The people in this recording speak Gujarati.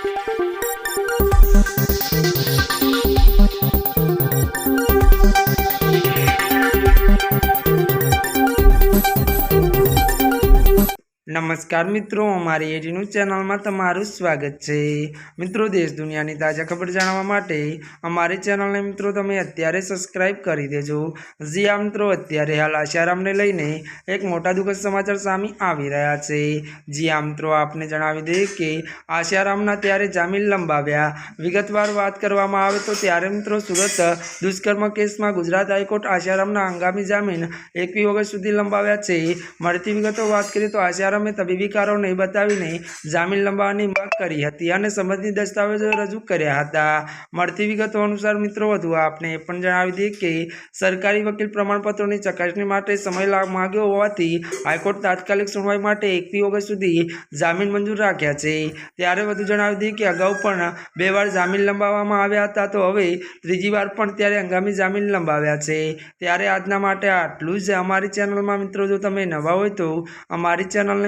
Thank you. નમસ્કાર મિત્રો, અમારી એટીનું ચેનલમાં તમારું સ્વાગત છે. મિત્રો, દેશ દુનિયાની તાજા ખબર જાણવા માટે અમારી ચેનલને મિત્રો તમે અત્યારે સબસ્ક્રાઈબ કરી દેજો. જી આ મિત્રો, અત્યારે હાલ આશારામને લઈને એક મોટા દુઃખદ સમાચાર સામે આવી રહ્યા છે. જી આ મિત્રો, આપને જણાવી દઈએ કે આશારામના ત્યારે જામીન લંબાવ્યા. વિગતવાર વાત કરવામાં આવે તો ત્યારે મિત્રો સુરત દુષ્કર્મ કેસમાં ગુજરાત હાઈકોર્ટ આશારામના હંગામી જામીન એકવી ઓગસ્ટ સુધી લંબાવ્યા છે. મળતી વિગતો વાત કરીએ તો આશારામે તબીબી કારણો બતાવીને જામીન લંબાવવાની માંગ કરી હતી અને સંબંધિત દસ્તાવેજો રજૂ કર્યા હતા. મળતી વિગતો અનુસાર મિત્રો, વધુ આપને એ પણ જણાવી દઈએ કે સરકારી વકીલ પ્રમાણપત્રોની ચકાસણી માટે સમય માગ્યો હોવાથી હાઈકોર્ટ તાત્કાલિક સુનવાઈ માટે એકવી ઓગસ્ટ સુધી જામીન મંજૂર રાખ્યા છે. ત્યારે વધુ જણાવી દઈએ કે અગાઉ પણ બે વાર જામીન લંબાવવામાં આવ્યા હતા તો હવે ત્રીજી વાર પણ ત્યારે હંગામી જામીન લંબાવ્યા છે. ત્યારે આજના માટે આટલું જ. અમારી ચેનલમાં મિત્રો, જો તમે નવા હોય તો અમારી ચેનલને